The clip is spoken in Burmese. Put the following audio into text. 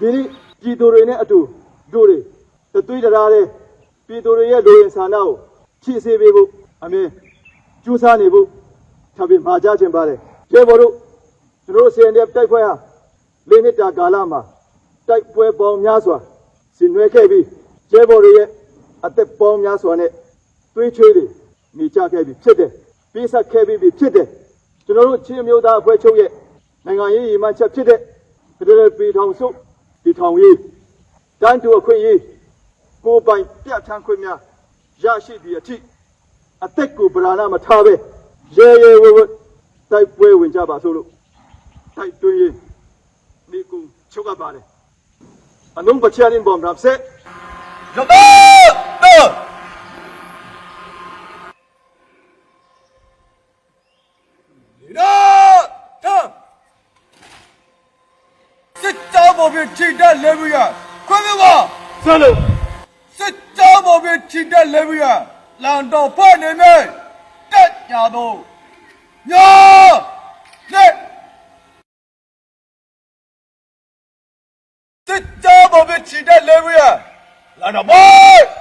ဒီနေ့ပြည်သူတွေနဲ့အတူတို့တွေတသွေးတရားတဲ့ပြည်သူတွေရဲ့လူရင်ဆန္ဒကိုဖြည့်ဆည်းပေးဖို့အမြင်ကြိုးစားနေဖို့ထပ်ပြီးမှာကြားခြင်းပါတယ်ကျေဘော်တို့ကျွန်တော်တို့စီရင်တဲ့တိုက်ပွဲဟာလေးနှစ်တာကာလမှာတိုက်ပွဲပေါင်းများစွာဆင်နွှဲခဲ့ပြီးကျေဘော်တွေရဲ့အသက်ပေါင်းများစွာနဲ့သွေးချွေးတွေနေကြခဲ့ပြီးဖြစ်တယ်ပေးဆက်ခဲ့ပြီးဖြစ်တယ်ကျွန်တော်တို့ချင်းမျိုးသားအဖွဲ့ချုပ်ရဲ့နိုင်ငံရေးရည်မှန်းချက်ဖြစ်တဲ့ဖဒရယ်ပြည်ထောင်စု တည်ထောင်ရေးတန်းတူအခွင့်အရေးကိုယ်ပိုင်ပြဋ္ဌာန်းခွင့်များရရှိသည့်အထိအသက်ကိုဗราဏမထားပဲရဲရဲဝဲဝဲတိုက်ပွဲဝင်ကြပါစို့လို့တိုက်တွန်းရေးမိကုချုပ်ကပ်ပါတယ်အလုံးပချရင်ဘုံရပ်ဆက်ရောက်တော့တော့ဒီတော့တော့စစ်ကြော ပေါ်ပြီးထိတက်လဲပြီးရခွင့်မပါဆက်လို့စစ်ကြောပေါ်ပြီးထိတက်လဲပြီးရလန်တော်ဖွဲ့နေမယ်တက်ညာတော့ညောလက်စစ်ကြောပေါ်ပြီးထိတက်လဲပြီးရလန်တော်ဖွဲ့